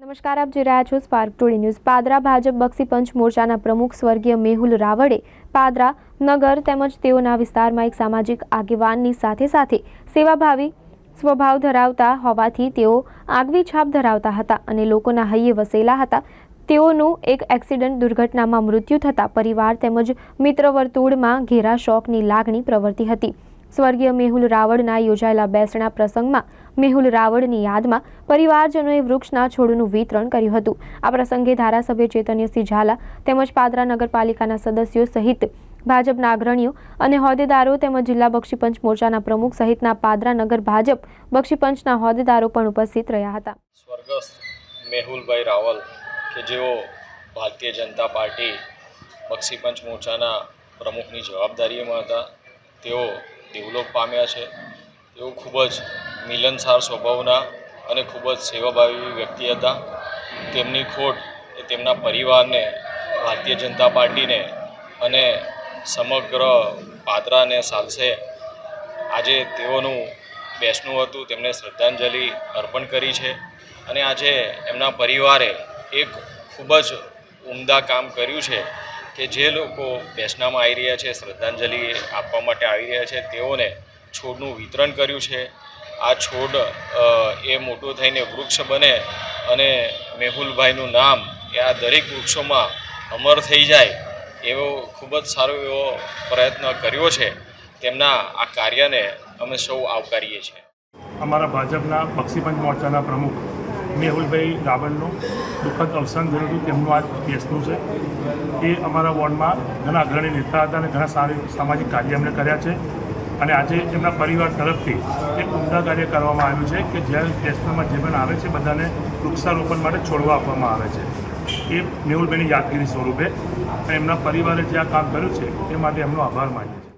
નમસ્કાર, આપ જોઈ રહ્યા છો spark today news Padra Bhajap Bakshi Panch મોરચાના પ્રમુખ સ્વર્ગીય મેહુલ રાવળે પાદરા નગર તેમજ તેઓના વિસ્તારમાં એક સામાજિક આગેવાનની સાથે સાથે સેવાભાવી સ્વભાવ ધરાવતા હોવાથી તેઓ આગવી છાપ ધરાવતા હતા અને લોકોના હૈયે વસેલા હતા. તેઓનું એક એક્સિડન્ટ દુર્ઘટનામાં મૃત્યુ થતાં પરિવાર તેમજ મિત્ર વર્તુળમાં ઘેરા શોકની લાગણી પ્રવર્તી હતી. સ્વર્ગીય મેહુલ રાવળના યોજાયેલા બેસણા પ્રસંગમાં મેહુલ રાવળની યાદમાં પરિવારજનોએ વૃક્ષના છોડનું વિતરણ કર્યું હતું. આ પ્રસંગે ધારાસભ્ય ચેતન્યસિંહ ઝાલા તેમજ પાદરા નગરપાલિકાના સદસ્યો સહિત ભાજપના અગ્રણીઓ અને હોદ્દેદારો તેમજ જિલ્લા બક્ષીપંચ મોરચાના પ્રમુખ સહિતના પાદરા નગર ભાજપ બક્ષીપંચના હોદ્દેદારો પણ ઉપસ્થિત રહ્યા હતા. સ્વર્ગસ્થ મેહુલભાઈ રાવલ કે જેઓ ભારતીય જનતા પાર્ટી બક્ષીપંચ મોરચાના પ્રમુખની જવાબદારીમાં હતા, તેઓ દેવલોક પામ્યા છે. તેઓ ખૂબ જ મિલનસાર સ્વભાવના અને ખૂબ જ સેવાભાવી વ્યક્તિ હતા. તેમની ખોટ એ તેમના પરિવારને, ભારતીય જનતા પાર્ટીને અને સમગ્ર પાદરાને સાલસે આજે તેઓનું બેસનું હતું, તેમને શ્રદ્ધાંજલિ અર્પણ કરી છે અને આજે એમના પરિવારે એક ખૂબ જ ઉમદા કામ કર્યું છે. કે જે લોકો બેસનામાં આવી રહ્યા છે, શ્રદ્ધાંજલિ આપવા માટે આવી રહ્યા છે, તેઓને છોડનું વિતરણ કર્યું છે. આ છોડ એ મોટું થઈને વૃક્ષ બને અને મેહુલભાઈનું નામ એ આ દરેક વૃક્ષોમાં અમર થઈ જાય એવો ખૂબ જ સારો એવો પ્રયત્ન કર્યો છે. તેમના આ કાર્યને અમે સૌ આવકારીએ છીએ. અમારા ભાજપના બક્ષીપંચ મોરચાના પ્રમુખ મેહુલભાઈ રાવલનું દુઃખદ અવસાન થયું હતું, તેમનું આજ કેસનું છે. એ અમારા વોર્ડમાં ઘણા અગ્રણી નેતા હતા અને ઘણા સારી સામાજિક કાર્ય એમણે કર્યા છે. અને આજે એમના પરિવાર તરફથી એક ઉમદા કાર્ય કરવામાં આવ્યું છે કે જ્યારે કેસમાં જે પણ આવે છે, બધાને વૃક્ષારોપણ માટે છોડવા આપવામાં આવે છે. એ મેહુલભાઈની યાદગીરી સ્વરૂપે અને એમના પરિવારે જે આ કામ કર્યું છે, એ માટે એમનો આભાર માન્યો છીએ.